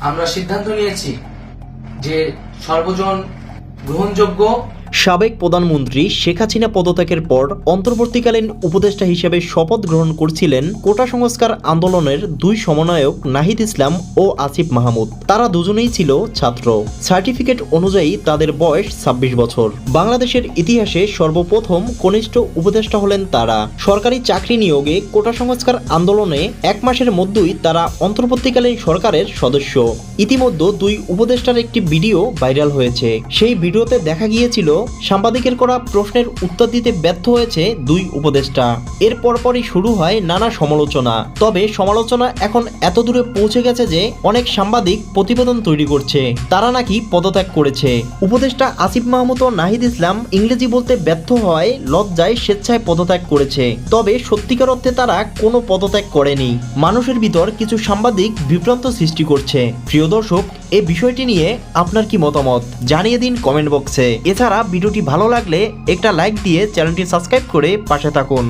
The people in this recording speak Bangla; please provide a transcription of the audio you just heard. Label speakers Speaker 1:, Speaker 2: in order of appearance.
Speaker 1: আমরা সিদ্ধান্ত নিয়েছি যে সর্বজন গ্রহণযোগ্য
Speaker 2: সাবেক প্রধানমন্ত্রী শেখ হাসিনা পদত্যাগের পর অন্তর্বর্তীকালীন উপদেষ্টা হিসেবে শপথ গ্রহণ করছিলেন কোটা সংস্কার আন্দোলনের দুই সমন্বয়ক নাহিদ ইসলাম ও আসিফ মাহমুদ। তারা দুজনেই ছিল ছাত্র। সার্টিফিকেট অনুযায়ী তাদের বয়স ছাব্বিশ বছর। বাংলাদেশের ইতিহাসে সর্বপ্রথম কনিষ্ঠ উপদেষ্টা হলেন তারা। সরকারি চাকরি নিয়োগে কোটা সংস্কার আন্দোলনে এক মাসের মধ্যেই তারা অন্তর্বর্তীকালীন সরকারের সদস্য। ইতিমধ্যে দুই উপদেষ্টার একটি ভিডিও ভাইরাল হয়েছে। সেই ভিডিওতে দেখা গিয়েছিল সাংবাদিকের করা প্রশ্নের উত্তর দিতে ব্যর্থ হয়েছে দুই উপদেষ্টা। এর পরপরই শুরু হয় নানা সমালোচনা। তবে সমালোচনা এখন এত দূরে পৌঁছে গেছে যে অনেক সাংবাদিক প্রতিবেদন তৈরি করছে। তারা নাকি পদত্যাগ করেছে। উপদেষ্টা আসিফ মাহমুদ ও নাহিদ ইসলাম ইংরেজি বলতে ব্যর্থ হওয়ায় লজ্জায় স্বেচ্ছায় পদত্যাগ করেছে। তবে সত্যিকার অর্থে তারা কোনো পদত্যাগ করেনি। মানুষের ভিতর কিছু সাংবাদিক বিভ্রান্ত সৃষ্টি করছে। প্রিয় দর্শক এই বিষয়টি নিয়ে আপনার কি মতামত? জানিয়ে দিন কমেন্ট বক্সে এছাড়া ভিডিওটি ভালো লাগলে একটা লাইক দিয়ে চ্যানেলটি সাবস্ক্রাইব করে পাশে থাকুন।